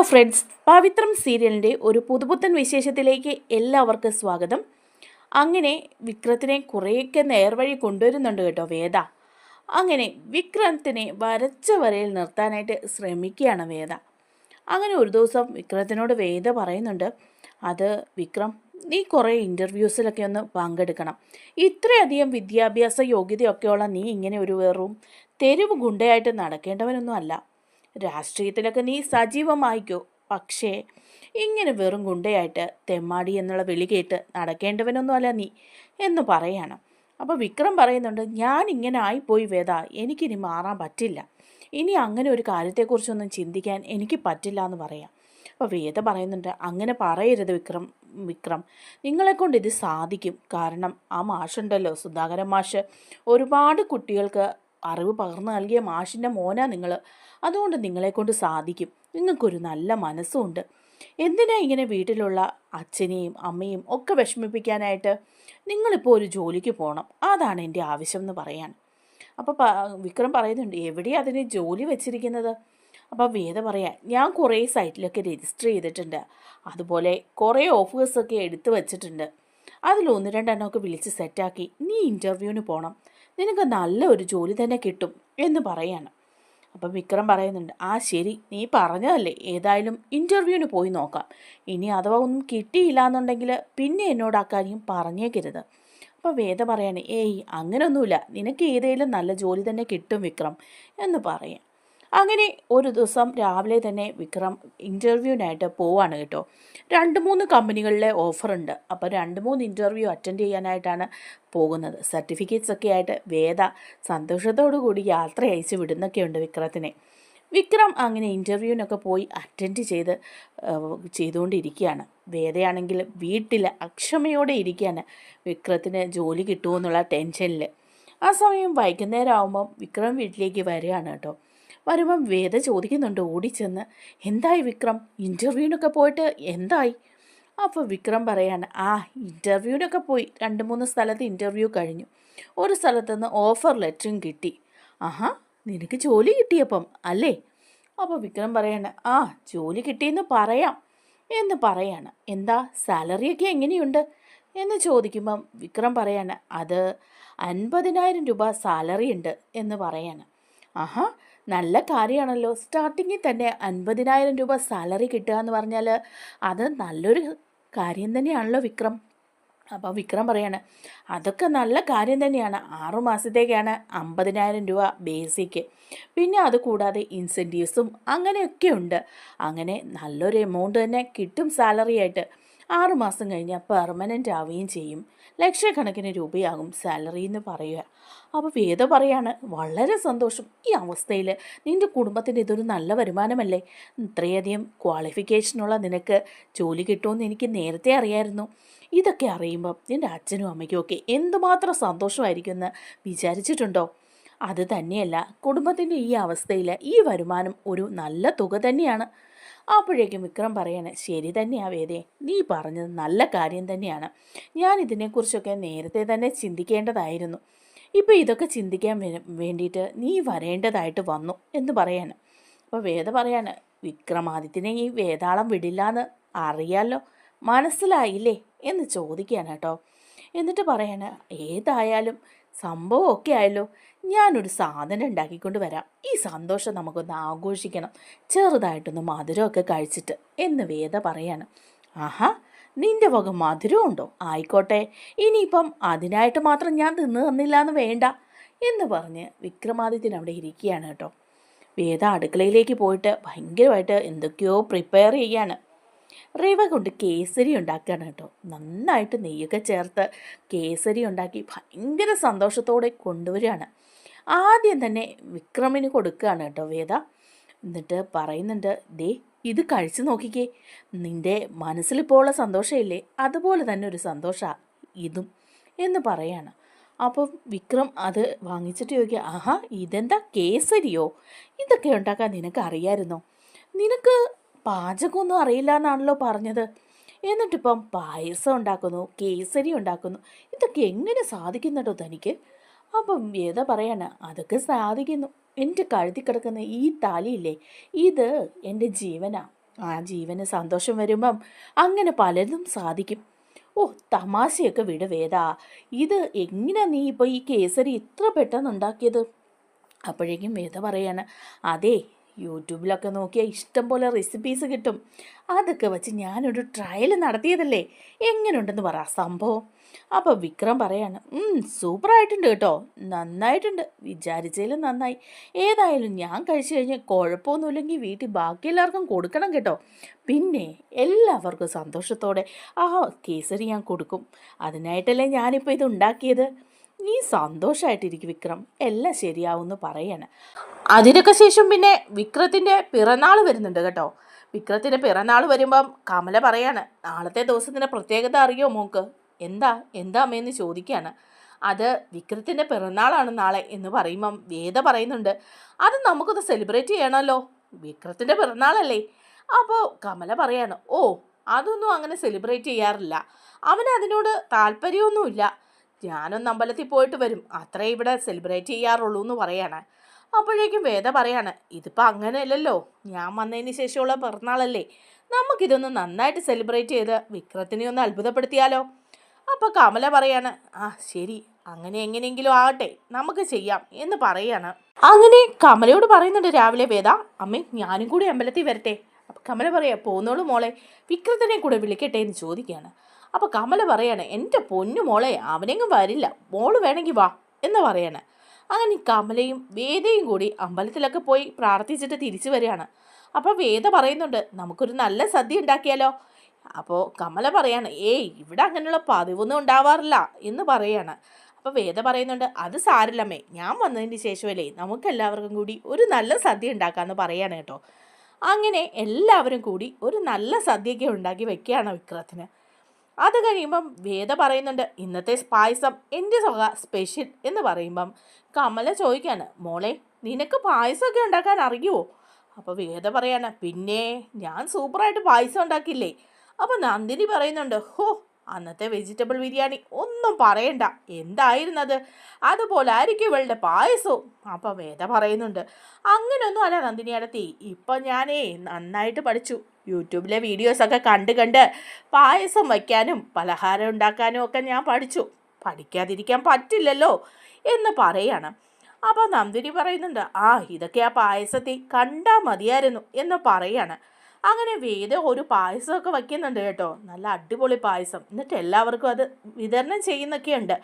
Hello friends പവിത്രം സീരിയലിന്റെ ഒരു പുതുപുത്തൻ വിശേഷത്തിലേക്ക് എല്ലാവർക്കും സ്വാഗതം. അങ്ങനെ വിക്രത്തിനെ കുറേയൊക്കെ നേർവഴി കൊണ്ടുവരുന്നുണ്ട് കേട്ടോ വേദ. അങ്ങനെ വിക്രത്തിനെ വരച്ച വരയിൽ നിർത്താനായിട്ട് ശ്രമിക്കുകയാണ് വേദ. അങ്ങനെ ഒരു ദിവസം വിക്രത്തിനോട് വേദ പറയുന്നുണ്ട് അത് വിക്രം നീ കുറേ ഇന്റർവ്യൂസിലൊക്കെ ഒന്ന് പങ്കെടുക്കണം. ഇത്രയധികം വിദ്യാഭ്യാസ യോഗ്യതയൊക്കെയുള്ള നീ ഇങ്ങനെ ഒരു വെറും തെരുവ് ഗുണ്ടയായിട്ട് നടക്കേണ്ടവനൊന്നും അല്ല രാഷ്ട്രീയത്തിലൊക്കെ നീ സജീവമായിക്കോ. പക്ഷേ ഇങ്ങനെ വെറും ഗുണ്ടയായിട്ട് തെമ്മാടി എന്നുള്ള വിളി കേട്ട് നടക്കേണ്ടവനൊന്നുമല്ല നീ എന്ന് പറയാണ്. അപ്പോൾ വിക്രം പറയുന്നുണ്ട് ഞാൻ ഇങ്ങനെ ആയിപ്പോയി വേദ എനിക്കിനി മാറാൻ പറ്റില്ല. ഇനി അങ്ങനെ ഒരു കാര്യത്തെക്കുറിച്ചൊന്നും ചിന്തിക്കാൻ എനിക്ക് പറ്റില്ല എന്ന് പറയാം. അപ്പോൾ വേദ പറയുന്നുണ്ട് അങ്ങനെ പറയരുത് വിക്രം വിക്രം. നിങ്ങളെക്കൊണ്ട് ഇത് സാധിക്കും. കാരണം ആ മാഷുണ്ടല്ലോ സുധാകരൻ മാഷ്. ഒരുപാട് കുട്ടികൾക്ക് അറിവ് പകർന്നു നൽകിയ മാഷിന്റെ മോനാ നിങ്ങൾ അതുകൊണ്ട് നിങ്ങളെക്കൊണ്ട് സാധിക്കും. നിങ്ങൾക്കൊരു നല്ല മനസ്സുമുണ്ട് എന്തിനാ ഇങ്ങനെ വീട്ടിലുള്ള അച്ഛനെയും അമ്മയും ഒക്കെ വിഷമിപ്പിക്കാനായിട്ട് നിങ്ങളിപ്പോൾ ഒരു ജോലിക്ക് പോകണം അതാണ് എന്റെ ആവശ്യം എന്ന് പറയാൻ. അപ്പോൾ വിക്രം പറയുന്നുണ്ട് എവിടെയാണ് അതിന് ജോലി വെച്ചിരിക്കുന്നത്? അപ്പോൾ വേദ പറയാം ഞാൻ കുറേ സൈറ്റിലൊക്കെ രജിസ്റ്റർ ചെയ്തിട്ടുണ്ട്. അതുപോലെ കുറേ ഓഫേഴ്സൊക്കെ എടുത്തു വെച്ചിട്ടുണ്ട്. അതിൽ ഒന്ന് രണ്ടെണ്ണമൊക്കെ വിളിച്ച് സെറ്റാക്കി. നീ ഇന്റർവ്യൂവിന് പോകണം നിനക്ക് നല്ല ഒരു ജോലി തന്നെ കിട്ടും എന്ന് പറയാണ്. അപ്പം വിക്രം പറയുന്നുണ്ട് ആ ശരി നീ പറഞ്ഞതല്ലേ ഏതായാലും ഇന്റർവ്യൂവിന് പോയി നോക്കാം. ഇനി അഥവാ ഒന്നും കിട്ടിയില്ല എന്നുണ്ടെങ്കിൽ പിന്നെ എന്നോട് ആ കാര്യം പറഞ്ഞേക്കരുത്. അപ്പോൾ വേദ പറയാണ് ഏയ് അങ്ങനെയൊന്നുമില്ല നിനക്ക് ഏതെങ്കിലും നല്ല ജോലി തന്നെ കിട്ടും വിക്രം എന്ന് പറയാം. അങ്ങനെ ഒരു ദിവസം രാവിലെ തന്നെ വിക്രം ഇന്റർവ്യൂവിനായിട്ട് പോവാണ് കേട്ടോ. രണ്ട് മൂന്ന് കമ്പനികളിലെ ഓഫറുണ്ട് അപ്പോൾ രണ്ട് മൂന്ന് ഇന്റർവ്യൂ അറ്റൻഡ് ചെയ്യാനായിട്ടാണ് പോകുന്നത്. സർട്ടിഫിക്കറ്റ്സ് ഒക്കെ ആയിട്ട് വേദ സന്തോഷത്തോടു കൂടി യാത്ര അയച്ച് വിടുന്നൊക്കെയുണ്ട് വിക്രത്തിനെ. വിക്രം അങ്ങനെ ഇന്റർവ്യൂവിനൊക്കെ പോയി അറ്റൻഡ് ചെയ്ത് ചെയ്തുകൊണ്ടിരിക്കുകയാണ്. വേദയാണെങ്കിൽ വീട്ടിൽ അക്ഷമയോടെ ഇരിക്കുകയാണ് വിക്രത്തിന് ജോലി കിട്ടുമോ എന്നുള്ള ടെൻഷനിൽ ആ സമയം വൈകുന്നേരം ആകുമ്പം വിക്രം വീട്ടിലേക്ക് വരികയാണ് കേട്ടോ. വരുമ്പം വേദ ചോദിക്കുന്നുണ്ട് ഓടിച്ചെന്ന്. എന്തായി വിക്രം? ഇന്റർവ്യൂവിനൊക്കെ പോയിട്ട് എന്തായി? അപ്പോൾ വിക്രം പറയാണ് ആ ഇന്റർവ്യൂവിനൊക്കെ പോയി. രണ്ട് മൂന്ന് സ്ഥലത്ത് ഇന്റർവ്യൂ കഴിഞ്ഞു. ഒരു സ്ഥലത്തുനിന്ന് ഓഫർ ലെറ്ററും കിട്ടി. ആഹാ നിനക്ക് ജോലി കിട്ടിയപ്പം അല്ലേ? അപ്പോൾ വിക്രം പറയാണ് ആ ജോലി കിട്ടിയെന്ന് പറയാം എന്ന് പറയാണ്. എന്താ സാലറിയൊക്കെ എങ്ങനെയുണ്ട്? എന്ന് ചോദിക്കുമ്പം വിക്രം പറയാണ് അത് അൻപതിനായിരം രൂപ സാലറി ഉണ്ട് എന്ന് പറയാണ്. ആഹാ നല്ല കാര്യമാണല്ലോ. സ്റ്റാർട്ടിങ്ങിൽ തന്നെ അൻപതിനായിരം രൂപ സാലറി കിട്ടുക എന്ന് പറഞ്ഞാൽ അത് നല്ലൊരു കാര്യം തന്നെയാണല്ലോ വിക്രം. അപ്പോൾ വിക്രം പറയാണ് അതൊക്കെ നല്ല കാര്യം തന്നെയാണ്. ആറു മാസത്തേക്കാണ് അമ്പതിനായിരം രൂപ ബേസിക്ക് പിന്നെ അത് കൂടാതെ ഇൻസെന്റീവ്സും അങ്ങനെയൊക്കെ ഉണ്ട്. അങ്ങനെ നല്ലൊരു എമൗണ്ട് തന്നെ കിട്ടും സാലറി ആയിട്ട്. ആറു മാസം കഴിഞ്ഞാൽ പെർമനന്റ് ആവുകയും ചെയ്യും. ലക്ഷക്കണക്കിന് രൂപയാകും സാലറി എന്ന് പറയുക. അപ്പോൾ വേദ പറയാണ് വളരെ സന്തോഷം. ഈ അവസ്ഥയിൽ നിന്റെ കുടുംബത്തിന് ഇതൊരു നല്ല വരുമാനമല്ലേ? ഇത്രയധികം ക്വാളിഫിക്കേഷനുള്ള നിനക്ക് ജോലി കിട്ടുമെന്ന് എനിക്ക് നേരത്തെ അറിയായിരുന്നു. ഇതൊക്കെ അറിയുമ്പോൾ നിന്റെ അച്ഛനും അമ്മയ്ക്കും ഒക്കെ എന്തുമാത്രം സന്തോഷമായിരിക്കും എന്ന് വിചാരിച്ചിട്ടുണ്ടോ? അത് തന്നെയല്ല കുടുംബത്തിന്റെ ഈ അവസ്ഥയിൽ ഈ വരുമാനം ഒരു നല്ല തുക തന്നെയാണ്. അപ്പോഴേക്കും വിക്രം പറയാണ് ശരി തന്നെയാ വേദേ നീ പറഞ്ഞത് നല്ല കാര്യം തന്നെയാണ്. ഞാൻ ഇതിനെക്കുറിച്ചൊക്കെ നേരത്തെ തന്നെ ചിന്തിക്കേണ്ടതായിരുന്നു. ഇപ്പോൾ ഇതൊക്കെ ചിന്തിക്കാൻ വേണ്ടിയിട്ട് നീ വരേണ്ടതായിട്ട് വന്നു എന്ന് പറയാണ്. അപ്പോൾ വേദ പറയാണ് വിക്രമാദിത്യനെ ഈ വേതാളം വിടില്ല എന്ന് അറിയാലോ? മനസ്സിലായില്ലേ? എന്ന് ചോദിക്കുകയാണ് കേട്ടോ. എന്നിട്ട് പറയാണ് ഏതായാലും സംഭവമൊക്കെ ആയല്ലോ. ഞാനൊരു സാധനം ഉണ്ടാക്കിക്കൊണ്ട് വരാം. ഈ സന്തോഷം നമുക്കൊന്ന് ആഘോഷിക്കണം. ചെറുതായിട്ടൊന്ന് മധുരമൊക്കെ കഴിച്ചിട്ട് എന്ന് വേദ പറയാണ്. ആഹാ നിന്റെ വക മധുരമുണ്ടോ? ആയിക്കോട്ടെ. ഇനിയിപ്പം അതിനായിട്ട് മാത്രം ഞാൻ തിന്നു തന്നില്ല എന്ന് വേണ്ട എന്ന് പറഞ്ഞ് വിക്രമാദിത്യൻ അവിടെ ഇരിക്കുകയാണ് കേട്ടോ. വേദ അടുക്കളയിലേക്ക് പോയിട്ട് ഭയങ്കരമായിട്ട് എന്തൊക്കെയോ പ്രിപ്പയർ ചെയ്യാണ് റിവ കൊണ്ട് കേസരി ഉണ്ടാക്കുകയാണ് കേട്ടോ. നന്നായിട്ട് നെയ്യൊക്കെ ചേർത്ത് കേസരി ഉണ്ടാക്കി ഭയങ്കര സന്തോഷത്തോടെ കൊണ്ടുവരികയാണ്. ആദ്യം തന്നെ വിക്രമിന് കൊടുക്കുകയാണ് കേട്ടോ വേദ. എന്നിട്ട് പറയുന്നുണ്ട് ദേ ഇത് കഴിച്ചു നോക്കിക്കേ. നിന്റെ മനസ്സിലിപ്പോൾ ഉള്ള സന്തോഷമില്ലേ? അതുപോലെ തന്നെ ഒരു സന്തോഷമാണ് ഇതും എന്ന് പറയാണ്. അപ്പോൾ വിക്രം അത് വാങ്ങിച്ചിട്ട് ചോദിക്കുക ആഹാ ഇതെന്താ കേസരിയോ? ഇതൊക്കെ ഉണ്ടാക്കാൻ നിനക്ക് അറിയായിരുന്നോ നിനക്ക് പാചകമൊന്നും അറിയില്ല എന്നാണല്ലോ പറഞ്ഞത്. എന്നിട്ടിപ്പം പായസം ഉണ്ടാക്കുന്നു കേസരി ഉണ്ടാക്കുന്നു. ഇതൊക്കെ എങ്ങനെ സാധിക്കുന്നുണ്ടോ തനിക്ക്? അപ്പം വേദ പറയാണ് അതൊക്കെ സാധിക്കുന്നു. എന്റെ കഴുതി കിടക്കുന്ന ഈ താലിയില്ലേ ഇത് എന്റെ ജീവനാ. ആ ജീവന് സന്തോഷം വരുമ്പം അങ്ങനെ പലതും സാധിക്കും. ഓ തമാശയൊക്കെ വിട് വേദ. ഇത് എങ്ങനെ നീ ഇപ്പോൾ ഈ കേസരി ഇത്ര പെട്ടെന്ന് ഉണ്ടാക്കിയത്? അപ്പോഴേക്കും വേദ പറയാണ് അതെ യൂട്യൂബിലൊക്കെ നോക്കിയാൽ ഇഷ്ടം പോലെ റെസിപ്പീസ് കിട്ടും. അതൊക്കെ വെച്ച് ഞാനൊരു ട്രയൽ നടത്തിയതല്ലേ? എങ്ങനെയുണ്ടെന്ന് പറ സംഭവം. അപ്പോൾ വിക്രം പറയാണ് സൂപ്പറായിട്ടുണ്ട് കേട്ടോ. നന്നായിട്ടുണ്ട്. വിചാരിച്ചതിലും നന്നായി. ഏതായാലും ഞാൻ കഴിച്ചു കഴിഞ്ഞാൽ കുഴപ്പമൊന്നുമില്ലെങ്കിൽ വീട്ടിൽ ബാക്കി എല്ലാവർക്കും കൊടുക്കണം കേട്ടോ. പിന്നെ എല്ലാവർക്കും സന്തോഷത്തോടെ ആ കേസരി ഞാൻ കൊടുക്കും. അതിനായിട്ടല്ലേ ഞാനിപ്പോൾ ഇത് ഉണ്ടാക്കിയത്? നീ സന്തോഷമായിട്ടിരിക്കും വിക്രം. എല്ലാം ശരിയാവുമെന്ന് പറയാണ്. അതിനൊക്കെ ശേഷം പിന്നെ വിക്രത്തിന്റെ പിറന്നാൾ വരുന്നുണ്ട് കേട്ടോ. വിക്രത്തിന്റെ പിറന്നാൾ വരുമ്പം കമല പറയാണ് നാളത്തെ ദിവസത്തിന്റെ പ്രത്യേകത അറിയോ മോക്ക് എന്താ? എന്താ അമ്മയെന്ന് ചോദിക്കുകയാണ് അത് വിക്രത്തിന്റെ പിറന്നാളാണ് നാളെ എന്ന് പറയുമ്പം വേദ പറയുന്നുണ്ട്. അത് നമുക്കൊന്ന് സെലിബ്രേറ്റ് ചെയ്യണമല്ലോ വിക്രത്തിന്റെ പിറന്നാളല്ലേ? അപ്പോൾ കമല പറയാണ് ഓ അതൊന്നും അങ്ങനെ സെലിബ്രേറ്റ് ചെയ്യാറില്ല. അവന് അതിനോട് താല്പര്യമൊന്നുമില്ല. ഞാനൊന്ന് അമ്പലത്തിൽ പോയിട്ട് വരും. അത്രേ ഇവിടെ സെലിബ്രേറ്റ് ചെയ്യാറുള്ളൂ എന്ന് പറയാണ്. അപ്പോഴേക്കും വേദ പറയാണ് ഇതിപ്പോൾ അങ്ങനെയല്ലല്ലോ. ഞാൻ വന്നതിന് ശേഷമുള്ള പിറന്നാളല്ലേ. നമുക്കിതൊന്ന് നന്നായിട്ട് സെലിബ്രേറ്റ് ചെയ്ത് വിക്രത്തിനെ ഒന്ന് അത്ഭുതപ്പെടുത്തിയാലോ? അപ്പോൾ കമല പറയാണ് ആ ശരി. അങ്ങനെ എങ്ങനെയെങ്കിലും ആകട്ടെ. നമുക്ക് ചെയ്യാം എന്ന് പറയാണ്. അങ്ങനെ കമലയോട് പറയുന്നുണ്ട് രാവിലെ വേദ അമ്മേ ഞാനും കൂടി അമ്പലത്തിൽ വരട്ടെ. കമല പറയാ പോന്നോളൂ മോളെ. വിക്രത്തിനെ കൂടെ വിളിക്കട്ടെ എന്ന് ചോദിക്കുകയാണ്. അപ്പോൾ കമല പറയാണ് എന്റെ പൊന്നു മോളെ അവനെങ്ങും വരില്ല. മോൾ വേണമെങ്കിൽ വാ എന്ന് പറയാണ്. അങ്ങനെ കമലയും വേദയും കൂടി അമ്പലത്തിലൊക്കെ പോയി പ്രാർത്ഥിച്ചിട്ട് തിരിച്ചു വരികയാണ്. അപ്പോൾ വേദ പറയുന്നുണ്ട് നമുക്കൊരു നല്ല സദ്യ ഉണ്ടാക്കിയാലോ? അപ്പോൾ കമല പറയാണ് ഏയ് ഇവിടെ അങ്ങനെയുള്ള പതിവൊന്നും ഉണ്ടാവാറില്ല എന്ന് പറയാണ്. അപ്പോൾ വേദ പറയുന്നുണ്ട് അത് സാരില്ലമ്മേ ഞാൻ വന്നതിന് ശേഷമല്ലേ നമുക്ക് എല്ലാവർക്കും കൂടി ഒരു നല്ല സദ്യ ഉണ്ടാക്കാമെന്ന് പറയാണ് കേട്ടോ. അങ്ങനെ എല്ലാവരും കൂടി ഒരു നല്ല സദ്യയൊക്കെ ഉണ്ടാക്കി വെക്കുകയാണ് വിക്രത്തിന്. അത് കഴിയുമ്പം വേദ പറയുന്നുണ്ട് ഇന്നത്തെ പായസം എന്റെ സ്വക സ്പെഷ്യൽ എന്ന് പറയുമ്പം കമല ചോദിക്കാണ് മോളെ നിനക്ക് പായസമൊക്കെ ഉണ്ടാക്കാൻ അറിയുമോ അപ്പോൾ വേദ പറയാണ് പിന്നെ ഞാൻ സൂപ്പറായിട്ട് പായസം ഉണ്ടാക്കില്ലേ അപ്പോൾ നന്ദിനി പറയുന്നുണ്ട് ഹോ അന്നത്തെ വെജിറ്റബിൾ ബിരിയാണി ഒന്നും പറയണ്ട. എന്തായിരുന്നത്? അതുപോലെ ആയിരിക്കും ഇവളുടെ പായസവും. അപ്പം വേദ പറയുന്നുണ്ട് അങ്ങനെയൊന്നും അല്ല നന്ദിനിയുടെ തീ ഇപ്പം ഞാനേ നന്നായിട്ട് പഠിച്ചു. യൂട്യൂബിലെ വീഡിയോസൊക്കെ കണ്ട് കണ്ട് പായസം വയ്ക്കാനും പലഹാരം ഉണ്ടാക്കാനും ഒക്കെ ഞാൻ പഠിച്ചു. പഠിക്കാതിരിക്കാൻ പറ്റില്ലല്ലോ എന്ന് പറയാണ്. അപ്പോൾ നന്ദിനി പറയുന്നുണ്ട് ആ ഇതൊക്കെ ആ പായസത്തിൽ കണ്ടാൽ മതിയായിരുന്നു എന്ന് പറയാണ്. അങ്ങനെ വേദ ഒരു പായസമൊക്കെ വയ്ക്കുന്നുണ്ട് കേട്ടോ. നല്ല അടിപൊളി പായസം. എന്നിട്ട് എല്ലാവർക്കും അത് വിതരണം ചെയ്യുന്നൊക്കെയുണ്ട്.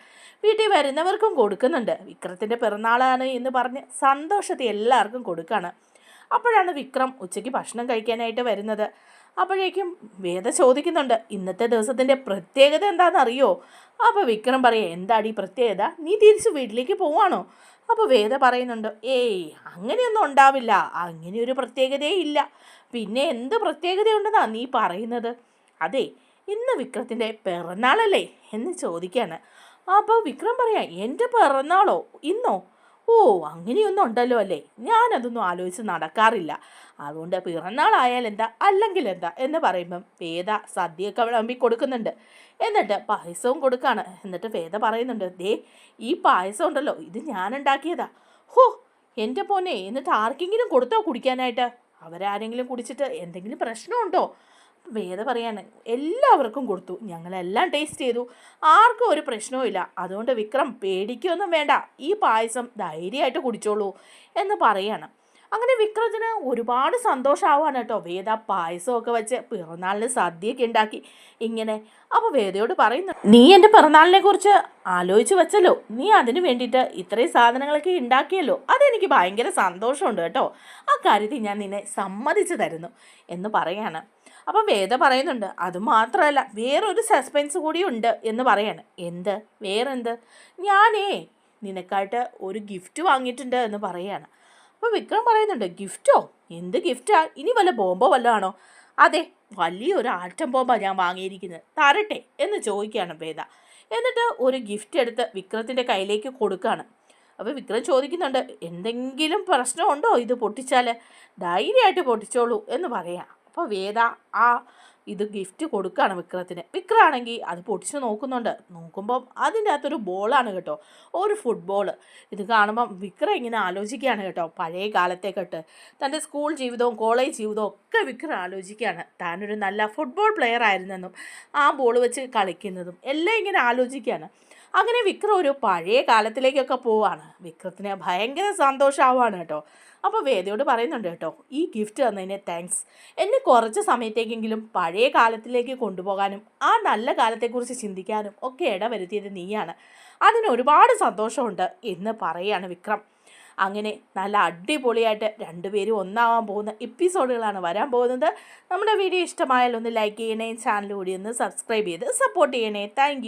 വീട്ടിൽ വരുന്നവർക്കും കൊടുക്കുന്നുണ്ട്. വിക്രത്തിന്റെ പിറന്നാളാണ് എന്ന് പറഞ്ഞ് സന്തോഷത്തെ എല്ലാവർക്കും കൊടുക്കുകയാണ് അപ്പോഴാണ് വിക്രം ഉച്ചയ്ക്ക് ഭക്ഷണം കഴിക്കാനായിട്ട് വരുന്നത്. അപ്പോഴേക്കും വേദ ചോദിക്കുന്നുണ്ട് ഇന്നത്തെ ദിവസത്തിന്റെ പ്രത്യേകത എന്താണെന്ന് അറിയോ അപ്പോൾ വിക്രം പറയാം എന്താടി പ്രത്യേകത? നീ തിരിച്ച് വീട്ടിലേക്ക് പോവാണോ? അപ്പോൾ വേദ പറയുന്നുണ്ട് ഏയ് അങ്ങനെയൊന്നും ഉണ്ടാവില്ല. അങ്ങനെ ഒരു പ്രത്യേകതയേ ഇല്ല. പിന്നെ എന്ത് പ്രത്യേകതയുണ്ടെന്നാ നീ പറയുന്നത്? അതെ ഇന്ന് വിക്രത്തിന്റെ പിറന്നാളല്ലേ? എന്ന് ചോദിക്കാണ്. അപ്പോൾ വിക്രം പറയാം എന്റെ പിറന്നാളോ? ഇന്നോ? ഓ അങ്ങനെയൊന്നും ഉണ്ടല്ലോ അല്ലേ? ഞാനതൊന്നും ആലോചിച്ച് നടക്കാറില്ല. അതുകൊണ്ട് പിറന്നാളായാൽ എന്താ അല്ലെങ്കിൽ എന്താ എന്ന് പറയുമ്പം വേദ സദ്യയൊക്കെ വിളമ്പി കൊടുക്കുന്നുണ്ട്. എന്നിട്ട് പായസവും കൊടുക്കാണ്. എന്നിട്ട് വേദ പറയുന്നുണ്ട് ദേ ഈ പായസം ഉണ്ടല്ലോ ഇത് ഞാൻ ഉണ്ടാക്കിയതാ ഹോ എന്റെ പോനെ എന്നിട്ട് ആർക്കെങ്കിലും കൊടുത്തോ കുടിക്കാനായിട്ട്? അവരാരെങ്കിലും കുടിച്ചിട്ട് എന്തെങ്കിലും പ്രശ്നമുണ്ടോ? വേദ പറയാണ് എല്ലാവർക്കും കൊടുത്തു. ഞങ്ങളെല്ലാം ടേസ്റ്റ് ചെയ്തു. ആർക്കും ഒരു പ്രശ്നവുമില്ല അതുകൊണ്ട് വിക്രം പേടിക്കൊന്നും വേണ്ട. ഈ പായസം ധൈര്യമായിട്ട് കുടിച്ചോളൂ എന്ന് പറയാണ്. അങ്ങനെ വിക്രത്തിന് ഒരുപാട് സന്തോഷമാവാണ് കേട്ടോ. വേദ പായസമൊക്കെ വെച്ച് പിറന്നാളിന് സദ്യയൊക്കെ ഉണ്ടാക്കി ഇങ്ങനെ. അപ്പോൾ വേദയോട് പറയുന്നു നീ എന്റെ പിറന്നാളിനെ കുറിച്ച് ആലോചിച്ച് വെച്ചല്ലോ. നീ അതിന് വേണ്ടിയിട്ട് ഇത്രയും സാധനങ്ങളൊക്കെ ഉണ്ടാക്കിയല്ലോ. അതെനിക്ക് ഭയങ്കര സന്തോഷമുണ്ട് കേട്ടോ. ആ കാര്യത്തിൽ ഞാൻ നിന്നെ സമ്മതിച്ചു തരുന്നു എന്ന് പറയാണ്. അപ്പോൾ വേദ പറയുന്നുണ്ട് അത് അതുമാത്രമല്ല വേറൊരു സസ്പെൻസ് കൂടി ഉണ്ട് എന്ന് പറയാണ്. എന്ത്? വേറെന്ത്? ഞാനേ നിനക്കായിട്ട് ഒരു ഗിഫ്റ്റ് വാങ്ങിയിട്ടുണ്ട് എന്ന് പറയാണ്. അപ്പോൾ വിക്രം പറയുന്നുണ്ട് ഗിഫ്റ്റോ? എന്ത് ഗിഫ്റ്റാ? ഇനി വല്ല ബോംബോ വല്ലതും ആണോ അതെ വലിയൊരു ആറ്റം ബോംബാണ് ഞാൻ വാങ്ങിയിരിക്കുന്നത്. തരട്ടെ എന്ന് ചോദിക്കുകയാണ് വേദ. എന്നിട്ട് ഒരു ഗിഫ്റ്റ് എടുത്ത് വിക്രത്തിന്റെ കയ്യിലേക്ക് കൊടുക്കുകയാണ്. അപ്പോൾ വിക്രം ചോദിക്കുന്നുണ്ട് എന്തെങ്കിലും പ്രശ്നമുണ്ടോ ഇത് പൊട്ടിച്ചാൽ ധൈര്യമായിട്ട് പൊട്ടിച്ചോളൂ എന്ന് പറയാം. അപ്പോൾ വേദ ആ ഇത് ഗിഫ്റ്റ് കൊടുക്കുകയാണ് വിക്രത്തിന്. വിക്രമാണെങ്കിൽ അത് പൊട്ടിച്ച് നോക്കുന്നുണ്ട്. നോക്കുമ്പം അതിന്റെ അകത്തൊരു ബോളാണ് കേട്ടോ. ഒരു ഫുട്ബോൾ ഇത് കാണുമ്പം വിക്രം ഇങ്ങനെ ആലോചിക്കുകയാണ് കേട്ടോ. പഴയ കാലത്തേക്കിട്ട്. തന്റെ സ്കൂൾ ജീവിതവും കോളേജ് ജീവിതവും ഒക്കെ വിക്രം ആലോചിക്കുകയാണ്. താനൊരു നല്ല ഫുട്ബോൾ പ്ലെയർ ആയിരുന്നെന്നും ആ ബോൾ വെച്ച് കളിക്കുന്നതും എല്ലാം ഇങ്ങനെ ആലോചിക്കുകയാണ്. അങ്ങനെ വിക്രം ഒരു പഴയ കാലത്തിലേക്കൊക്കെ പോവാണ്. വിക്രത്തിന് ഭയങ്കര സന്തോഷമാവാണ് കേട്ടോ. അപ്പോൾ വേദയോട് പറയുന്നുണ്ട് കേട്ടോ ഈ ഗിഫ്റ്റ് തന്നതിന് താങ്ക്സ് എന്നെ കുറച്ച് സമയത്തേക്കെങ്കിലും പഴയ കാലത്തിലേക്ക് കൊണ്ടുപോകാനും ആ നല്ല കാലത്തെക്കുറിച്ച് ചിന്തിക്കാനും ഒക്കെ ഇടവരുത്തിയത് നീയാണ്. അതിന് ഒരുപാട് സന്തോഷമുണ്ട് എന്ന് പറയുകയാണ് വിക്രം. അങ്ങനെ നല്ല അടിപൊളിയായിട്ട് രണ്ടുപേരും ഒന്നാവാൻ പോകുന്ന എപ്പിസോഡുകളാണ് വരാൻ പോകുന്നത്. നമ്മുടെ വീഡിയോ ഇഷ്ടമായാലൊന്ന് ലൈക്ക് ചെയ്യണേ ചാനൽ കൂടി ഒന്ന് സബ്സ്ക്രൈബ് ചെയ്ത് സപ്പോർട്ട് ചെയ്യണേ. താങ്ക്